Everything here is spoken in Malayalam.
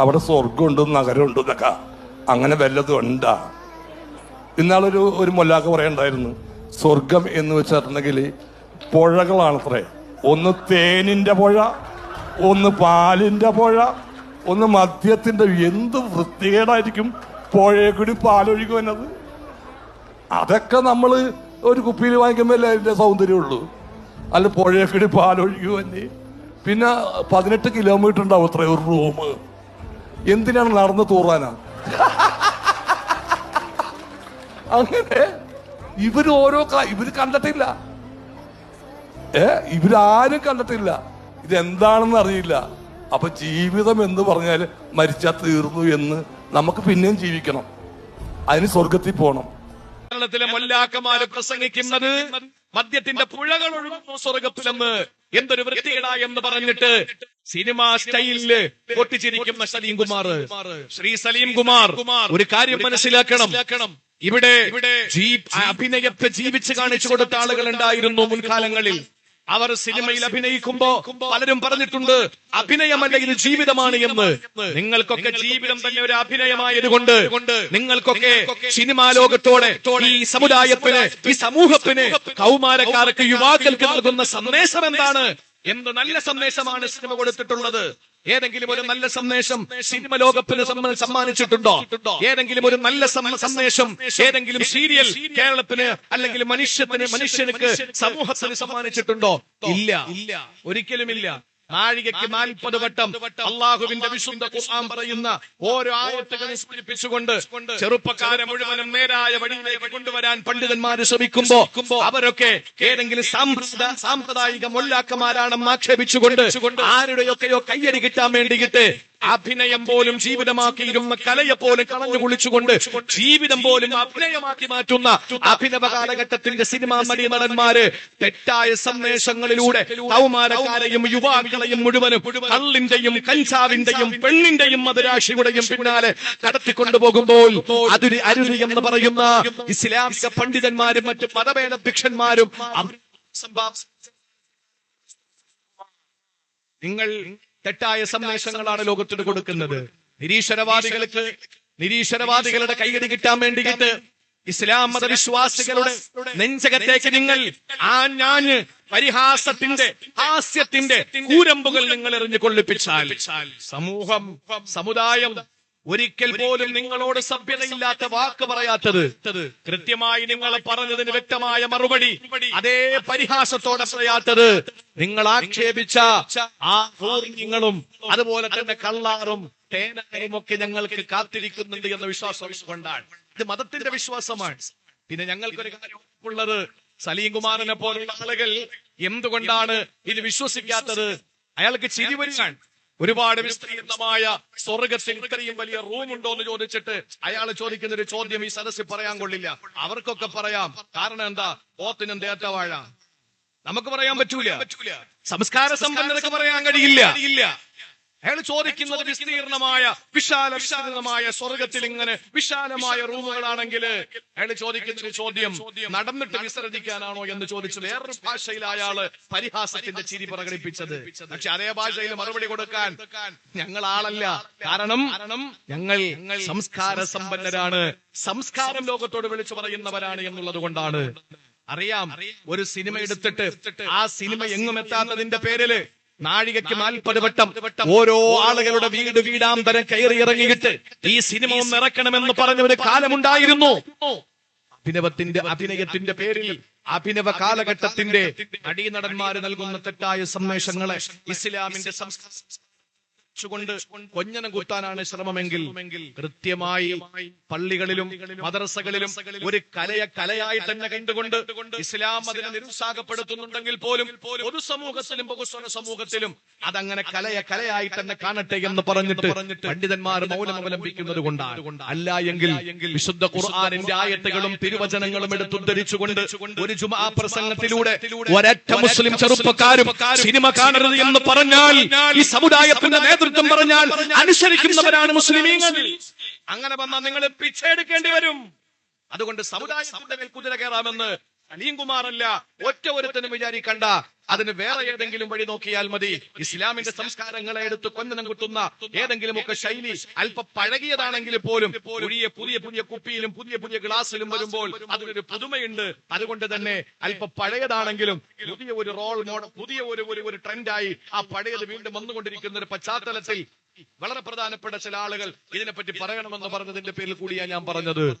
അവിടെ സ്വർഗമുണ്ട് നഗരമുണ്ട് എന്നൊക്കെ. അങ്ങനെ വല്ലതും ഉണ്ടാ. ഇന്നാളൊരു ഒരു മൊല്ലാക്ക പറയണ്ടായിരുന്നു സ്വർഗം എന്ന് വെച്ചിട്ടുണ്ടെങ്കിൽ പുഴകളാണത്രേ. ഒന്ന് തേനിന്റെ പുഴ ഒന്ന് പാലിന്റെ പുഴ ഒന്ന് മദ്യത്തിന്റെ എന്ത് വൃത്തികേടായിരിക്കും പുഴയെ കൂടി പാലൊഴുകി അതൊക്കെ നമ്മൾ ഒരു കുപ്പിയിൽ വാങ്ങിക്കുമ്പോൾ അതിന്റെ സൗന്ദര്യമുള്ളൂ. അല്ല പുഴയെ കൂടി പാലൊഴുകി പിന്നെ പതിനെട്ട് കിലോമീറ്റർ ഉണ്ടാവും അത്ര ഒരു റൂം എന്തിനാണ് നടന്ന് തൂറാനാ? അങ്ങനെ ഇവർ ഓരോ ഇവർ കണ്ടിട്ടില്ല. ഏ ഇവരാരും കണ്ടിട്ടില്ല. ഇതെന്താണെന്ന് അറിയില്ല. അപ്പൊ ജീവിതം എന്ന് പറഞ്ഞാൽ മരിച്ചാൽ തീർന്നു എന്ന് നമുക്ക് പിന്നെയും ജീവിക്കണം. അതിന് സ്വർഗത്തിൽ പോകണം കേരളത്തിലെ മൊല്ലാക്കന്മാര് പ്രസംഗിക്കുന്നത് മദ്യത്തിന്റെ പുഴകൾ ഒഴുകുന്നു സ്വർഗത്തിലെന്ന്. എന്തൊരു വൃത്തികേടാ എന്ന് പറഞ്ഞിട്ട് സിനിമാ സ്റ്റൈലിൽ പൊട്ടിച്ചിരിക്കുന്ന സലീം കുമാർ. ശ്രീ സലീം കുമാർ ഒരു കാര്യം മനസ്സിലാക്കണം. ഇവിടെ ഇവിടെ അഭിനയത്തെ ജീവിച്ച് കാണിച്ചു കൊടുത്ത ആളുകൾ ഉണ്ടായിരുന്നു മുൻകാലങ്ങളിൽ. അവർ സിനിമയിൽ അഭിനയിക്കുമ്പോ പലരും പറഞ്ഞിട്ടുണ്ട് അഭിനയമല്ല ഇത് ജീവിതമാണ് എന്ന്. നിങ്ങൾക്കൊക്കെ ജീവിതം തന്നെ ഒരു അഭിനയമായതുകൊണ്ട് നിങ്ങൾക്കൊക്കെ സിനിമാ ലോകത്തോടെ ഈ സമുദായത്തിന് ഈ സമൂഹത്തിന് കൗമാരക്കാർക്ക് യുവാക്കൾക്ക് നൽകുന്ന സന്ദേശം എന്താണ്? എന്ത് നല്ല സന്ദേശമാണ് സിനിമ കൊടുത്തിട്ടുള്ളത്? ഏതെങ്കിലും ഒരു നല്ല സന്ദേശം സിനിമ ലോകത്തിന് സമ്മ- സമ്മാനിച്ചിട്ടുണ്ടോ? ഏതെങ്കിലും ഒരു നല്ല സന്ദേശം ഏതെങ്കിലും സീരിയൽ കേരളത്തിന് അല്ലെങ്കിൽ മനുഷ്യത്തിന് മനുഷ്യനുക്ക് സമൂഹത്തിന് സമ്മാനിച്ചിട്ടുണ്ടോ? ഇല്ല. ഇല്ല. ഒരിക്കലുമില്ല. നാഴികയ്ക്ക് നാൽപ്പത് വട്ടം അള്ളാഹുവിന്റെ വിശുദ്ധ ഖുർആൻ പറയുന്ന ഓരോ ആയത്തുകളെ സ്മരിപ്പിച്ചുകൊണ്ട് ചെറുപ്പക്കാരെ മുഴുവനും നേരായ വഴിയിലേക്ക് കൊണ്ടുവരാൻ പണ്ഡിതന്മാർ ശ്രമിക്കുമ്പോ അവരൊക്കെ ഏതെങ്കിലും സാമ്പ്രദ- സാമ്പ്രദായിക മൊല്ലാക്കന്മാരാണെന്ന് ആക്ഷേപിച്ചുകൊണ്ട് ആരുടെയൊക്കെയോ കയ്യടി കിട്ടാൻ വേണ്ടിയിട്ട് അഭിനയം പോലും ജീവിതമാക്കിയിരുന്ന കലയെ പോലും കളഞ്ഞു കുളിച്ചുകൊണ്ട് ജീവിതം പോലും അഭിനയമാക്കി മാറ്റുന്ന അഭിനവ കാലഘട്ടത്തിന്റെ സിനിമാ നടി നടന്മാര് തെറ്റായ സന്ദേശങ്ങളിലൂടെ കൗമാരക്കാരെയും യുവാക്കളെയും മുഴുവനും കള്ളിന്റെയും കഞ്ചാവിന്റെയും പെണ്ണിന്റെയും മതരാശിയുടെയും പിന്നാലെ കടത്തിക്കൊണ്ടുപോകുമ്പോൾ അതിന് അരുതി എന്ന് പറയുന്ന ഇസ്ലാമിക പണ്ഡിതന്മാരും മറ്റു മതഭേദഭിക്ഷന്മാരും നിങ്ങൾ തെറ്റായ സന്ദേശങ്ങളാണ് ലോകത്തിന് കൊടുക്കുന്നത്. നിരീശ്വരവാദികൾക്ക് നിരീശ്വരവാദികളുടെ കൈകടി കിട്ടാൻ വേണ്ടിയിട്ട് ഇസ്ലാം മതവിശ്വാസികളുടെ നെഞ്ചകത്തേക്ക് നിങ്ങൾ ആ ഞാൻ പരിഹാസത്തിന്റെ ഹാസ്യത്തിന്റെ കൂരമ്പുകൾ നിങ്ങൾ എറിഞ്ഞു കൊള്ളിപ്പിച്ചാൽ സമൂഹം സമുദായം ഒരിക്കൽ പോലും നിങ്ങളോട് സഭ്യതയില്ലാത്ത വാക്ക് പറയാത്തത് കൃത്യമായി നിങ്ങൾ പറഞ്ഞതിന് വ്യക്തമായ മറുപടി. അതേ പരിഹാസത്തോടെ പറയാത്തത് നിങ്ങൾ ആക്ഷേപിച്ച ആ ഹൂർണ്യങ്ങളും അതുപോലെ തന്നെ കള്ളാറും തേനാറും ഒക്കെ ഞങ്ങൾക്ക് കാത്തിരിക്കുന്നുണ്ട് എന്ന വിശ്വാസം കൊണ്ടാണ്. ഇത് മതത്തിന്റെ വിശ്വാസമാണ്. പിന്നെ ഞങ്ങൾക്കൊരു കാര്യം ഉള്ളത് സലീം കുമാറിനെ പോലുള്ള ആളുകൾ എന്തുകൊണ്ടാണ് ഇത് വിശ്വസിക്കാത്തത്? അയാൾക്ക് ചിരി വരികയാണ്. ഒരുപാട് വിസ്തീർണമായ സ്വർഗത്തിൽ ഇത്രയും വലിയ റൂം ഉണ്ടോ എന്ന് ചോദിച്ചിട്ട് അയാൾ ചോദിക്കുന്ന ഒരു ചോദ്യം ഈ സദസ്സിൽ പറയാൻ കൊള്ളില്ല. അവർക്കൊക്കെ പറയാം. കാരണം എന്താ? പോത്തിനും തേറ്റവാഴ നമുക്ക് പറയാൻ പറ്റൂല. സംസ്കാര സമ്പന്നർക്ക് പറയാൻ കഴിയില്ല. അയാൾ ചോദിക്കുന്നത് വിസ്തീർണമായ വിശാല വിശാലമായ സ്വർഗത്തിൽ ഇങ്ങനെ വിശാലമായ റൂമുകളാണെങ്കിൽ അയാൾ ചോദിക്കുന്ന ഒരു ചോദ്യം നടന്നിട്ട് വിസർജിക്കാനാണോ എന്ന് ചോദിച്ചു വേറൊരു ഭാഷയിൽ അയാൾ പരിഹാസത്തിന്റെ ചിരി പ്രകടിപ്പിച്ചത്. പക്ഷെ അതേ ഭാഷയിൽ മറുപടി കൊടുക്കാൻ ഞങ്ങൾ ആളല്ല കാരണം ഞങ്ങൾ സംസ്കാര സമ്പന്നരാണ്. സംസ്കാരം ലോകത്തോട് വിളിച്ചു പറയുന്നവരാണ് എന്നുള്ളത് കൊണ്ടാണ്. അറിയാം ഒരു സിനിമ എടുത്തിട്ട് ആ സിനിമ എങ്ങും എത്താത്തതിന്റെ പേരിൽ നാഴികയ്ക്ക് നാൽപ്പത് വട്ടം ഓരോ ആളുകളുടെ വീട് വീടാന്തരം കയറി ഇറങ്ങിയിട്ട് ഈ സിനിമ ഒന്ന് ഇറക്കണമെന്ന് പറഞ്ഞ ഒരു കാലമുണ്ടായിരുന്നു. അഭിനവത്തിന്റെ അഭിനയത്തിന്റെ പേരിൽ അഭിനവ കാലഘട്ടത്തിന്റെ നടീനടന്മാര് നൽകുന്ന തെറ്റായ സന്ദേശങ്ങളെ ഇസ്ലാമിന്റെ സംസ്കാരം കൊണ്ട് കൊഞ്ഞനം കുത്താനാണ് ശ്രമമെങ്കിൽ കൃത്യമായി പള്ളികളിലും മദ്രസകളിലും ഒരു കലയെ കലയായി തന്നെ കണ്ടുകൊണ്ട് ഇസ്ലാം അതിനെ നിരുത്സാഹപ്പെടുത്തുന്നുണ്ടെങ്കിൽ പോലും പൊതു സമൂഹത്തിലും ബഹുസ്വര സമൂഹത്തിലും അതങ്ങനെ കലയെ കലയായി തന്നെ കാണട്ടെ എന്ന് പറഞ്ഞിട്ട് പണ്ഡിതന്മാർ മൗനം അവലംബിക്കുന്നത് കൊണ്ടാണ്. അല്ല എങ്കിൽ വിശുദ്ധ ഖുർആാനിന്റെ ആയത്തുകളും തിരുവചനങ്ങളും എടുത്തുദ്ധരിച്ചുകൊണ്ട് ഒരു ജുമാ പ്രസംഗത്തിലൂടെ ഒരൊറ്റ മുസ്ലിം ചെറുപ്പക്കാരും സിനിമ കാണരുത് എന്ന് പറഞ്ഞാൽ ഈ സമുദായത്തിന്റെ നേതൃത്വം പറഞ്ഞാൽ അനുസരിക്കുന്നവരാണ് മുസ്ലിമീങ്ങൾ. അങ്ങനെ വന്നാൽ നിങ്ങൾ പിച്ചെടുക്കേണ്ടി വരും. അതുകൊണ്ട് സമുദായത്തിന്റെ മേൽ കുതിര കയറാമെന്ന് അലിയും കുമാറല്ല ഒറ്റ ഒരുത്തനും വിചാരിക്കണ്ട. അതിന് വേറെ ഏതെങ്കിലും വഴി നോക്കിയാൽ മതി. ഇസ്ലാമിന്റെ സംസ്കാരങ്ങളെ എടുത്ത് കൊന്നനം ഏതെങ്കിലും ഒക്കെ ശൈലി അല്പ പഴകിയതാണെങ്കിൽ പോലും പുതിയ പുതിയ പുതിയ കുപ്പിയിലും പുതിയ പുതിയ ഗ്ലാസ്സിലും വരുമ്പോൾ അതിനൊരു പുതുമയുണ്ട്. അതുകൊണ്ട് തന്നെ അല്പ പഴയതാണെങ്കിലും പുതിയ ഒരു റോൾ മോഡൽ പുതിയ ഒരു ഒരു ഒരു ട്രെൻഡായി ആ പഴയത് വീണ്ടും വന്നുകൊണ്ടിരിക്കുന്ന ഒരു പശ്ചാത്തലത്തിൽ വളരെ പ്രധാനപ്പെട്ട ചില ആളുകൾ ഇതിനെപ്പറ്റി പറയണമെന്ന് പറഞ്ഞതിന്റെ പേരിൽ കൂടിയാണ് ഞാൻ പറഞ്ഞത്.